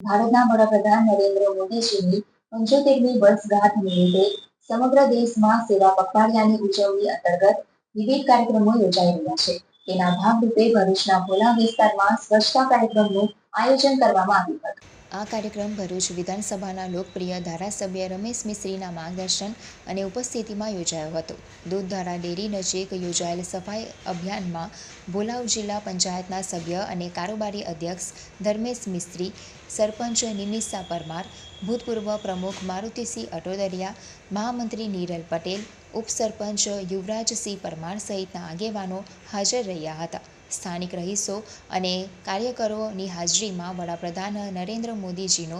ભારતના વડાપ્રધાન નરેન્દ્ર મોદીજીની પંચોતેરમી વર્ષગાંઠ નિમિત્તે સમગ્ર દેશમાં સેવા પખવાડિયાની ઉજવણી અંતર્ગત વિવિધ કાર્યક્રમો યોજાઈ રહ્યા છે. તેના ભાગરૂપે ભરૂચના ભોલા વિસ્તારમાં સ્વચ્છતા કાર્યક્રમનું આયોજન કરવામાં આવ્યું હતું. આ કાર્યક્રમ ભરૂચ વિધાનસભાના લોકપ્રિય ધારાસભ્ય રમેશ મિસ્ત્રીના માર્ગદર્શન અને ઉપસ્થિતિમાં યોજાયો હતો. દૂધધારા ડેરી નજીક યોજાયેલ સફાઈ અભિયાનમાં ભોલાવ જિલ્લા પંચાયતના સભ્ય અને કારોબારી અધ્યક્ષ ધર્મેશ મિસ્ત્રી, સરપંચ નિમિષા પરમાર ભૂતપૂર્વ પ્રમુખ મારુતિસિંહ અટોદરિયા, મહામંત્રી નીરલ પટેલ, ઉપસરપંચ યુવરાજસિંહ પરમાર સહિતના આગેવાનો હાજર રહ્યા હતા. સ્થાનિક રહીશો અને કાર્યકરોની હાજરીમાં વડાપ્રધાન નરેન્દ્ર મોદીજીનો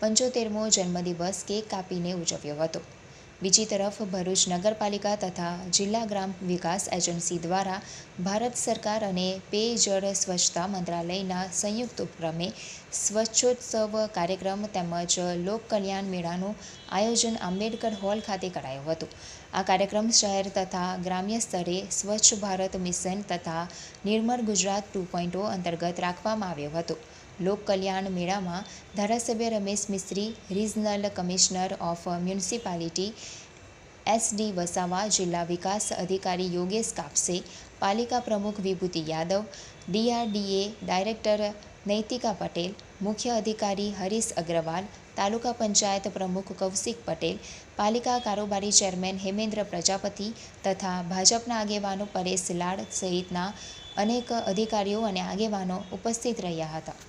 પંચોતેરમો જન્મદિવસ કેક કાપીને ઉજવ્યો હતો. બીજી તરફ ભરૂચ નગરપાલિકા તથા જિલ્લા ગ્રામ વિકાસ એજન્સી દ્વારા ભારત સરકાર અને પેયજળ સ્વચ્છતા મંત્રાલયના સંયુક્ત ઉપક્રમે સ્વચ્છોત્સવ કાર્યક્રમ તેમજ લોકકલ્યાણ મેળાનું આયોજન આંબેડકર હોલ ખાતે કરાયું હતું. આ કાર્યક્રમ શહેર તથા ગ્રામ્ય સ્તરે સ્વચ્છ ભારત મિશન તથા નિર્મળ ગુજરાત ટુ અંતર્ગત રાખવામાં આવ્યો હતો. લોક કલ્યાણ મેળામાં ધારાસભ્ય Ramesh Mistry, regional commissioner of municipality S D Vasava, જિલ્લા વિકાસ અધિકારી યોગેશ કાપસે, પાલિકા પ્રમુખ વિભૂતિ યાદવ, ડીઆરડીએ ડાયરેક્ટર નૈતિકા પટેલ, મુખ્ય અધિકારી હરીશ અગ્રવાલ, તાલુકા પંચાયત પ્રમુખ કૌશિક પટેલ, પાલિકા કારોબારી ચેરમેન હેમેન્દ્ર પ્રજાપતિ તથા ભાજપના આગેવાનો પરેશ લાડ સહિતના અનેક અધિકારીઓ અને આગેવાનો ઉપસ્થિત રહ્યા હતા.